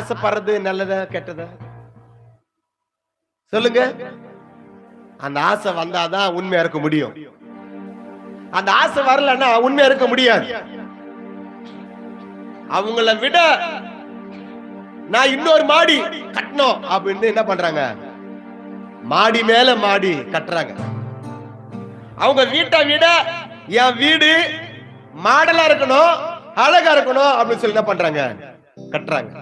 ஆசைப்படுறது நல்லதா கெட்டதா? சொல்லுங்க. அந்த ஆசை வந்தாதான் உண்மையா இருக்க முடியும். அந்த ஆசை வரலன்னா உண்மையா இருக்க முடியாது. அவங்கள விட நான் இன்னொரு மாடி கட்டணும் அப்படின்னு என்ன பண்றாங்க? மாடி மேல மாடி கட்டுறாங்க. அவங்க வீட்டை விட என் வீடு மாடலா இருக்கணும் அழகா இருக்கணும் அப்படின்னு சொல்லி என்ன பண்றாங்க? கட்டுறாங்க.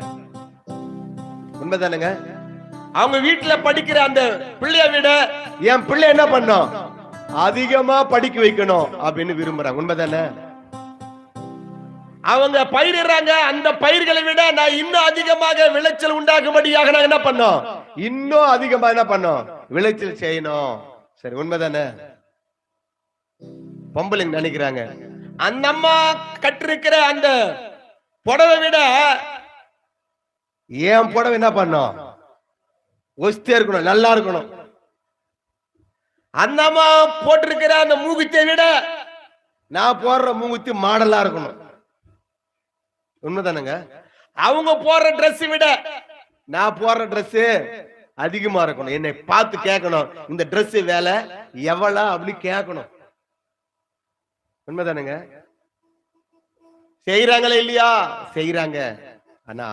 உண்மைதானுங்க. அவங்க வீட்டுல படிக்கிற அந்த பிள்ளைய விட என் பிள்ளை என்ன பண்ணும்? அதிகமா படிக்க வைக்கணும் அப்படின்னு விரும்புறாங்க. உண்மைதானே? அவங்க பயிரிடுறாங்க. அந்த பயிர்களை விட நான் இன்னும் அதிகமாக விளைச்சல் உண்டாகும்படியாக நான் என்ன பண்ணோம்? இன்னும் அதிகமா என்ன பண்ணோம்? விளைச்சல் செய்யணும். சரி உண்மைதானே? பொம்பளைங்க நினைக்கிறாங்க. அந்த அம்மா கட்டிருக்கிற அந்த புடவை விட ஏன் புடவை என்ன பண்ணும் ஒஸ்தியா இருக்கணும் நல்லா இருக்கணும். அந்த அம்மா போட்டிருக்கிற அந்த மூகுத்தியை விட நான் போடுற மூகுத்தி மாடலா இருக்கணும். உண்மைதானங்க? அவங்க போடுற ட்ரெஸ் விட நான் போடுற ட்ரெஸ் அதிகமா இருக்கணும். என்னை பார்த்து கேட்கணும் இந்த ட்ரெஸ் வேலை எவ்வளவு அப்படி கேட்கணும். உண்மைதானுங்க? செய்யறாங்களா இல்லையா? செய்யறாங்க ஆனா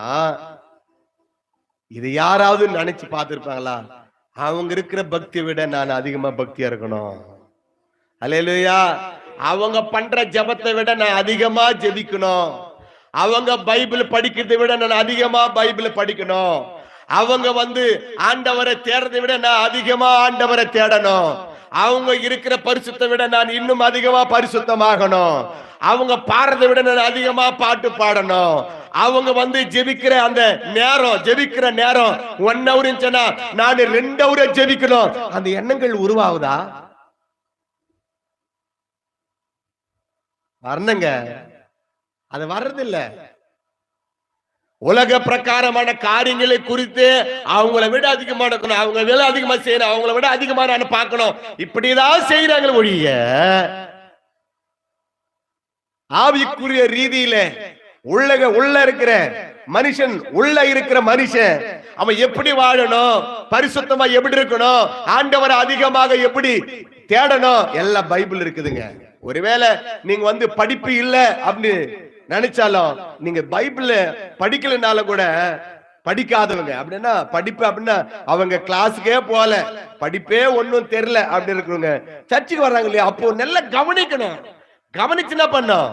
இது யாராவது நினைச்சு பார்த்துருப்பாங்களா? அவங்க இருக்கிற பக்தியை விட நான் அதிகமா பக்தியா இருக்கணும். அலையலுயா அவங்க பண்ற ஜெபத்தை விட நான் அதிகமா ஜெபிக்கணும். அவங்க பைபிள் படிக்கிறதை விட நான் அதிகமா பைபிள் படிக்கணும். அவங்க வந்து ஆண்டவரை தேடுறதை விட நான் அதிகமா ஆண்டவரை தேடணும். அவங்க இருக்கிற பரிசுத்தை விட நான் இன்னும் அதிகமா பரிசுத்தமாகணும். அவங்க பாடுறதை விட நான் அதிகமா பாட்டு பாடணும். அவங்க வந்து ஜெபிக்கிற அந்த நேரம் ஜெபிக்கிற நேரம் ஒன் ஹவர் இருந்துச்சுன்னா நான் ரெண்டு ஹவர் ஜெபிக்கணும். அந்த எண்ணங்கள் உருவாகுதா? வரணுங்க. அது வர்றதில்ல. உலக பிரகாரமான காரியங்களை குறித்து அவங்கள விட அதிகமா நடக்கணும் அவங்க விலை அதிகமா செய்யணும் அவங்கள விட அதிகமா நான் பார்க்கணும். இப்படிதான் செய்யறாங்க ஒழிய ஆவிக்குரிய ரீதியில உள்ளக உள்ள இருக்கிற மனுஷன் உள்ள இருக்கிற மனுஷன். அவன் எப்படி வாழணும்? பரிசுத்தமா எப்படி இருக்கணும்? ஆண்டவரை அதிகமாக எப்படி தேடணும்? எல்லாம் பைபிள் இருக்குதுங்க. ஒருவேளை நீங்க வந்து படிப்பு இல்ல அப்படின்னு நினைச்சாலும் நீங்க பைபிள்ல படிக்கலனால கூட படிக்காதவங்க. அப்படின்னா படிப்பு அப்படின்னா அவங்க கிளாஸுக்கே போல படிப்பே ஒன்னும் தெரியல அப்படி இருக்கிறவங்க சர்ச்சுக்கு வர்றாங்க இல்லையா? அப்போ நல்லா கவனிக்கணும். கவனிச்சு என்ன பண்ணோம்